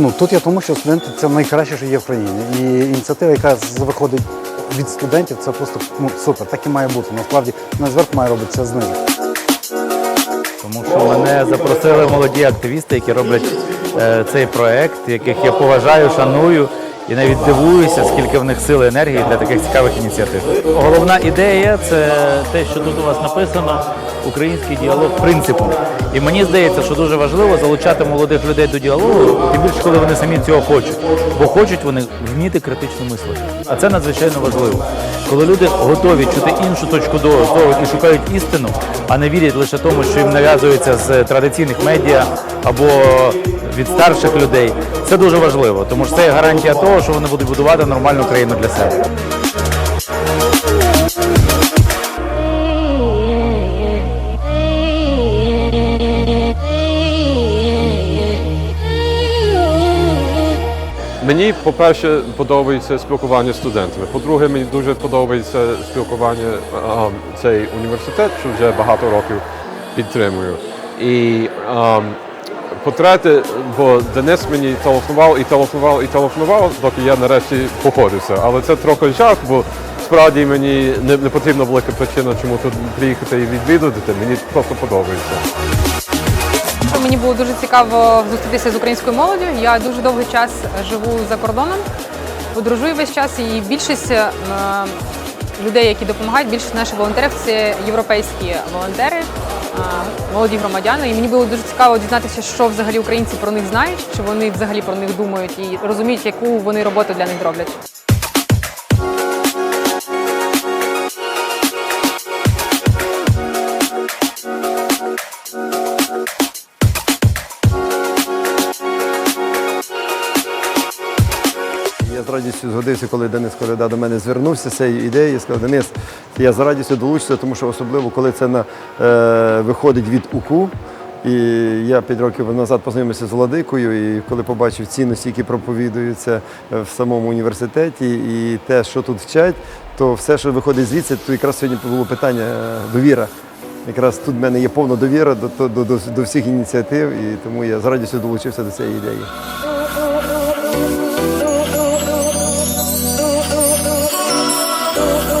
ну, тут я тому, що студенти це найкраще, що є в країні. І ініціатива, яка виходить від студентів, це просто ну, супер. Так і має бути. Насправді не зверху має робитися знизу. Тому що мене запросили молоді активісти, які роблять е, цей проект, яких я поважаю, шаную і навіть дивуюся, скільки в них сили енергії для таких цікавих ініціатив. Головна ідея це те, що тут у вас написано український діалог принципом. І мені здається, що дуже важливо залучати молодих людей до діалогу, тим більше, коли вони самі цього хочуть. Бо хочуть вони вміти критично мислити. А це надзвичайно важливо. Коли люди готові чути іншу точку зору і шукають істину, а не вірять лише тому, що їм нав'язується з традиційних медіа або від старших людей, це дуже важливо, тому що це гарантія того, що вони будуть будувати нормальну країну для себе. Мені, по-перше, подобається спілкування з студентами. По-друге, мені дуже подобається спілкування а, цей університет, що вже багато років підтримую. І а, по-третє, бо Денис мені телефонував і телефонував і телефонував, доки я нарешті погодився. Але це трохи жах, бо справді мені не, не потрібна велика причина, чому тут приїхати і відвідати. Мені просто подобається. Мені було дуже цікаво зустрітися з українською молоддю. Я дуже довгий час живу за кордоном, подорожую весь час, і більшість е, людей, які допомагають, більшість наших волонтерів це європейські волонтери, е, молоді громадяни. І мені було дуже цікаво дізнатися, що взагалі українці про них знають, чи вони взагалі про них думають і розуміють, яку вони роботу для них роблять. Радістю згодився, коли Денис Коляда до мене звернувся з цією ідеєю. Я сказав, Денис, я з радістю долучуся, тому що особливо, коли це на, е, виходить від УКУ. І я п'ять років назад познайомився з Владикою, і коли побачив цінності, які проповідуються е, в самому університеті, і те, що тут вчать, то все, що виходить звідси, то якраз сьогодні було питання е, довіра. Якраз тут в мене є повна довіра до, до, до, до всіх ініціатив, і тому я з радістю долучився до цієї ідеї. oh, oh.